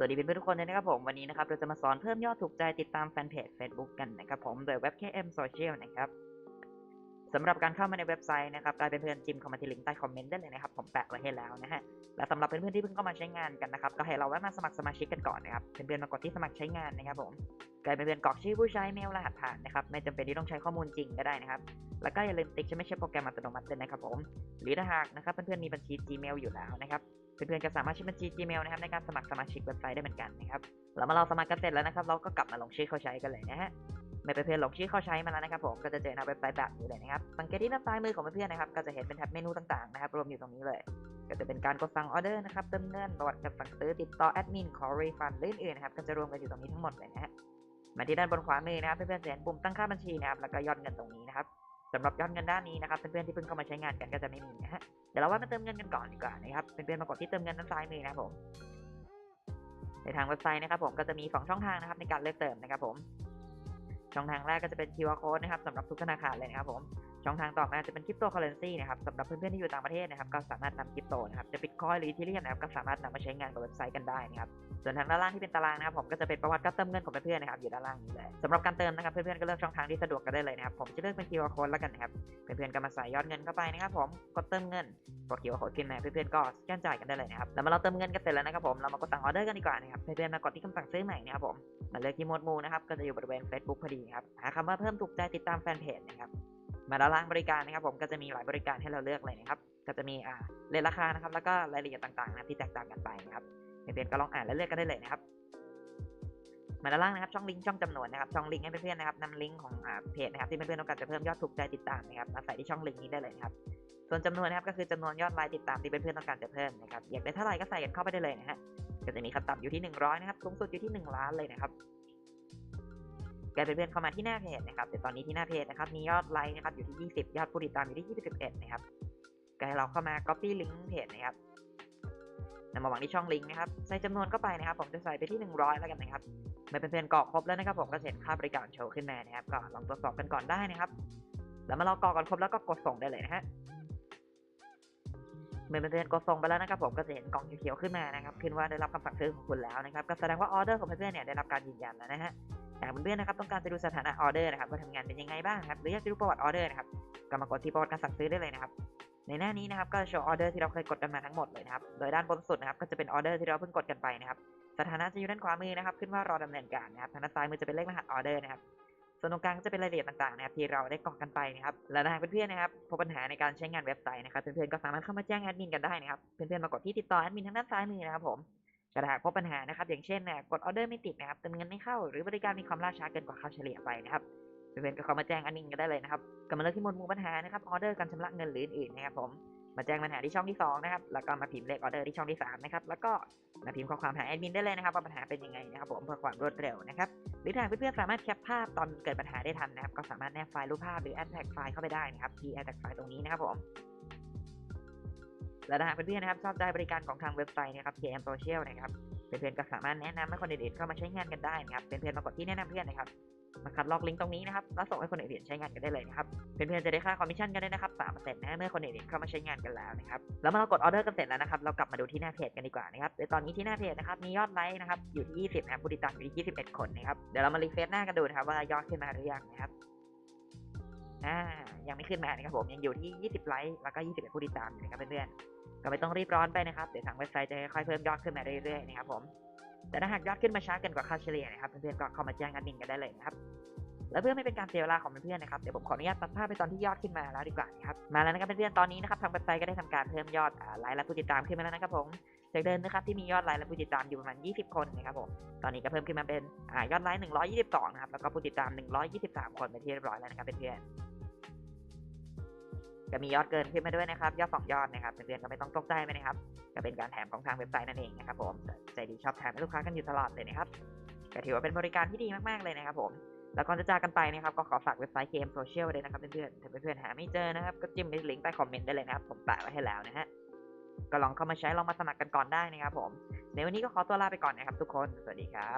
สวัสดีเพื่อนๆทุกคนเลยนะครับผมวันนี้นะครับเราจะมาสอนเพิ่มยอดถูกใจติดตามแฟนเพจ Facebook กันนะครับผมโดยเว็บ KM Social นะครับสำหรับการเข้ามาในเว็บไซต์นะครับกลายเป็นเพื่อนจิ้มเข้ามาที่ลิงก์ใต้คอมเมนต์ได้เลยนะครับผมแปะไว้ให้แล้วนะฮะและสำหรับเพื่อนๆที่เพิ่งเข้ามาใช้งานกันนะครับก็ให้เราแวะมาสมัครสมาชิกกันก่อนนะครับเพื่อนๆมากดที่สมัครใช้งานนะครับผมกลายเป็นเพื่อนกรอกชื่อผู้ใช้เมลรหัสผ่านนะครับไม่จำเป็นที่ต้องใช้ข้อมูลจริงก็ได้นะครับแล้วก็อย่าลืมติ๊กใช่ไม่ใช่โปรแกรมอัตโนมัติด้วยนะครับผมหรือถ้าหากนะครับเพื่อนๆมีบัญชี Gmail อยู่แล้วนะครับ เพื่อนๆก็สามารถใช้บัญชี Gmail นะครับในการสมัครสมาชิกเว็บไซต์ได้เหมือนกันนะครับแล้วเมื่อเราสมัครกันเสร็จแล้วนะครับ เราก็กลับมาลงชื่อเข้าใช้กันเลยนะฮะเมื่อเพื่อนๆลงชื่อเข้าใช้มาแล้วนะครับผมก็จะเจอหน้าเว็บไซต์แบบนี้เลยนะครับสังเกตที่ด้านซ้ายมือของเพื่อนๆนะครับก็จะเห็นเป็นแท็บเมนูต่างๆนะครับรวมอยู่ตรงนี้เลย ก็จะเป็นการกดสั่งออเดอร์นะครับเติมเงินประวัติการสั่งซื้อติดต่อแอดมินขอรีฟันหรืออื่นนะครับก็จะรวมกันอยู่ตรงนี้ทั้งหมดเลยนะฮะมาที่ด้านบนขวามือนะครับเพื่อนๆจะเห็นปุ่มตั้งค่าบัญชีนะครับแล้วก็ยอดเงินตรงนี้นะครับ สำหรับยอดเงินด้านนี้นะครับเพื่อนๆที่เพิ่งเข้ามาใช้งานกันก็จะไม่มีนะฮะเดี๋ยวเราว่ามาเติมเงินกันก่อนดีกว่านะครับเพื่อนๆมากดที่เติมเงินด้านซ้ายมือนะครับผมในทางเว็บไซต์นะครับผมก็จะมี 2 ช่องทางนะครับในการเลือกเติมนะครับผมช่องทางแรกก็จะเป็น QR code นะครับสำหรับทุกธนาคารเลยนะครับผมช่องทางต่อมาจะเป็นคริปโตเคอเรนซีนะครับสำหรับเพื่อนๆที่อยู่ต่างประเทศนะครับก็สามารถนำคริปโตนะครับจะบิตคอยหรืออีเทเรียมนะครับก็สามารถนำมาใช้งานกับเว็บไซต์กันได้นะครับส่วนทางด้านล่างที่เป็นตารางนะครับผมก็จะเป็นประวัติการเติมเงินของเพื่อนๆนะครับอยู่ด้านล่างนี้เลยสำหรับการเติมนะครับเพื่อนๆก็เลือกช่องทางที่สะดวกกันได้เลยนะครับผมจะเลือกเป็น QR code แล้วกันนะครับเพื่อนๆก็มาใส่ยอดเงินเข้าไปนะครับผมกดเติมเงินพอ QR code ขึ้นมาเพื่อนๆก็สแกนจ่ายกันได้เลยนะครับแล้วเมื่อเราเติมเงินกันเสร็จแล้วนะครับผมเรามากดสั่งออเดอร์กันดีกว่านะครับเพื่อนๆมากดที่คำสั่งซื้อใหม่นะครับผมมาเลือกที่หมวดหมู่นะครับก็จะอยู่บริเวณ Facebook พอดีครับหาคำว่าเพิ่มถูกใจติดตามแฟนเพจนะครับ มาด้านล่างบริการนะครับ ผมก็จะมีหลายบริการให้เราเลือกเลยนะครับก็จะมีอ่าเลทราคานะครับ แล้วก็รายละเอียดต่างๆนะที่แตกต่างกันไปนะครับเพื่อนๆก็ลองอ่านและเลือกกันได้เลยนะครับ มาด้านล่างนะครับ ช่องลิงก์ช่องจำนวนนะครับช่องลิงก์ให้เพื่อนๆนะครับนำลิงก์ของอ่าเพจนะครับที่เพื่อนๆต้องการจะเพิ่มยอดถูกใจติดตามนะครับมาใส่ที่ช่องลิงก์นี้ได้เลยนะครับส่วนจำนวนนะครับก็คือจำนวนยอดไลค์ติดตามที่เพื่อนๆต้องการจะเพิ่มนะครับอยากได้เท่าไหร่ก็ใส่กันเข้าไปได้เลยนะฮะก็จะมีขั้นต่ำอยู่ที่ 100 นะครับสูงสุดอยู่ที่ 1 ล้านเลยนะครับ แกเป็นเพื่อนเข้ามาที่หน้าเพจนะครับแต่ตอนนี้ที่หน้าเพจนะครับมียอดไลค์นะครับอยู่ที่ 20 ยอดผู้ติดตามอยู่ที่ 21 นะครับก็ให้เราเข้ามา copy ลิงก์เพจนะครับนำมาวางที่ช่องลิงก์นะครับใส่จำนวนเข้าไปนะครับ ผมจะใส่ไปที่ 100 แล้วกันนะครับเมื่อเพื่อนๆกรอกครบแล้วนะครับผมก็จะเห็นค่าบริการโชว์ขึ้นมานะครับก็ลองตรวจสอบกันก่อนได้นะครับ แล้วมาเรากรอกกันครบแล้วก็กดส่งได้เลยนะฮะเมื่อเพื่อนๆกดส่งไปแล้วนะครับผมก็จะเห็นกล่องเขียวๆขึ้นมานะครับขึ้นว่าได้รับคำสั่งซื้อของคุณแล้วนะครับก็แสดงว่าออเดอร์ของเพื่อนๆเนี่ยได้รับการยืนยันแล้วนะฮะ เพื่อนๆนะครับต้องการจะดูสถานะออเดอร์นะครับว่าทำงานเป็นยังไงบ้างครับหรืออยากจะดูประวัติออเดอร์นะครับก็มากดที่ประวัติการสั่งซื้อได้เลยนะครับในหน้านี้นะครับก็จะโชว์ออเดอร์ที่เราเคยกดกันมาทั้งหมดเลยนะครับโดยด้านบนสุดนะครับก็จะเป็นออเดอร์ที่เราเพิ่งกดกันไปนะครับสถานะจะอยู่ด้านขวามือนะครับ ขึ้นว่ารอดำเนินการนะครับทางด้านซ้ายมือจะเป็นเลขรหัสออเดอร์นะครับส่วนตรงกลางก็จะเป็นรายละเอียดต่างๆนะครับที่เราได้กรอกกันไปนะครับและถ้าหากเพื่อนๆนะครับพบปัญหาในการใช้งานเว็บไซต์นะครับเพื่อนๆก็สามารถเข้ามาแจ้งแอดมินกันได้นะครับเพื่อนๆมากดที่ติดต่อแอดมินทางด้านซ้ายมือนะครับผม แต่ถ้าหากพบปัญหานะครับ อย่างเช่นเนี่ยกดออเดอร์ไม่ติดนะครับเติมเงินไม่เข้าหรือบริการมีความล่าช้าเกินกว่าค่าเฉลี่ยไปนะครับเพื่อนๆก็เข้ามาแจ้งแอดมินกันได้เลยนะครับก็มาเลือกที่หมวดหมู่ปัญหานะครับออเดอร์การชำระเงินหรืออื่นๆนะครับผมมาแจ้งปัญหาที่ช่องที่2นะครับแล้วก็มาพิมพ์เลขออเดอร์ที่ช่องที่3นะครับแล้วก็มาพิมพ์ข้อความหาแอดมินได้เลยนะครับว่าปัญหาเป็นยังไงนะครับผมเพื่อความรวดเร็วนะครับหรือถ้าเพื่อนๆสามารถแคปภาพตอนเกิดปัญหาได้ทันนะครับก็สามารถแนบไฟล์รูปภาพหรือแอดแท็กไฟล์เข้าไปได้นะครับที่แอดแท็กไฟล์ตรงนี้นะครับผม และหากเพื่อนๆนะครับชอบใจบริการของทางเว็บไซต์นะครับ KM Social นะครับเพื่อนๆก็สามารถแนะนำให้คนอื่นๆเข้ามาใช้งานกันได้นะครับเพื่อนๆมากดที่แนะนำเพื่อนนะครับมาคัดลอกลิงก์ตรงนี้นะครับแล้วส่งให้คนอื่นๆใช้งานกันได้เลยนะครับเพื่อนๆจะได้ค่าคอมมิชชั่นกันได้นะครับ3%นะเมื่อคนอื่นๆเข้ามาใช้งานกันแล้วนะครับแล้วเมื่อเรากดออเดอร์กันเสร็จแล้วนะครับเรากลับมาดูที่หน้าเพจกันดีกว่านะครับโดยตอนนี้ที่หน้าเพจนะครับมียอดไลค์นะครับอยู่ที่ 20นะครับผู้ติดตามอยู่ที่ 21 คนนะครับเดี๋ยวเรามารีเฟซหน้ากันดูนะครับว่ายอดขึ้นมาหรือยังนะครับ อ่ายังไม่ขึ้นมานะครับผมยังอยู่ที่ 20 ไลค์แล้วก็21ผู้ติดตามอยู่นะครับเพื่อนๆก็ไม่ต้องรีบร้อนไปนะครับเดี๋ยวทางเว็บไซต์จะค่อยๆเพิ่มยอดขึ้นมาเรื่อยๆนะครับผมแต่ถ้าหากยอดขึ้นมาช้าเกินกว่าค่าเฉลี่ยนะครับเพื่อนๆก็เข้ามาแจ้งแอดมินกันได้เลยนะครับแล้วเพื่อไม่เป็นการเสียเวลาของเพื่อนๆนะครับเดี๋ยวผมขออนุญาตตัดภาพไปตอนที่ยอดขึ้นมาแล้วดีกว่านะครับมาแล้วนะครับเพื่อนๆตอนนี้นะครับทางเว็บไซต์ก็ได้ทำการเพิ่มยอดไลค์และผู้ติดตามขึ้นมาแล้วนะครับผมจากเดิมนะครับที่มียอดไลค์และผู้ติดตามอยู่ประมาณ 20 คนนะครับผมตอนนี้ก็เพิ่มขึ้นมาเป็นอยอดไลค์122 นะครับแล้วก็ผู้ติดตาม 123 คนเป็นที่เรียบร้อยแล้วนะครับเพื่อนๆ ก็มียอดเกินขึ้นมาด้วยนะครับ ยอด2ยอดนะครับเพื่อนๆก็ไม่ต้องตกใจไปนะครับก็เป็นการแถมของทางเว็บไซต์นั่นเองนะครับผมใจดีชอบแถมให้ลูกค้ากันอยู่ตลอดเลยนะครับก็ถือว่าเป็นบริการที่ดีมากๆเลยนะครับผมแล้วก่อนจะจากกันไปนะครับก็ขอฝากเว็บไซต์ KM Social ไว้เลยนะครับเพื่อนๆถ้าเพื่อนๆหาไม่เจอนะครับก็จิ้มในลิงก์ใต้คอมเมนต์ได้เลยนะครับผมแปะไว้ให้แล้วนะฮะก็ลองเข้ามาใช้ลองมาสมัครกันก่อนได้นะครับผมในวันนี้ก็ขอตัวลาไปก่อนนะครับทุกคนสวัสดีครับ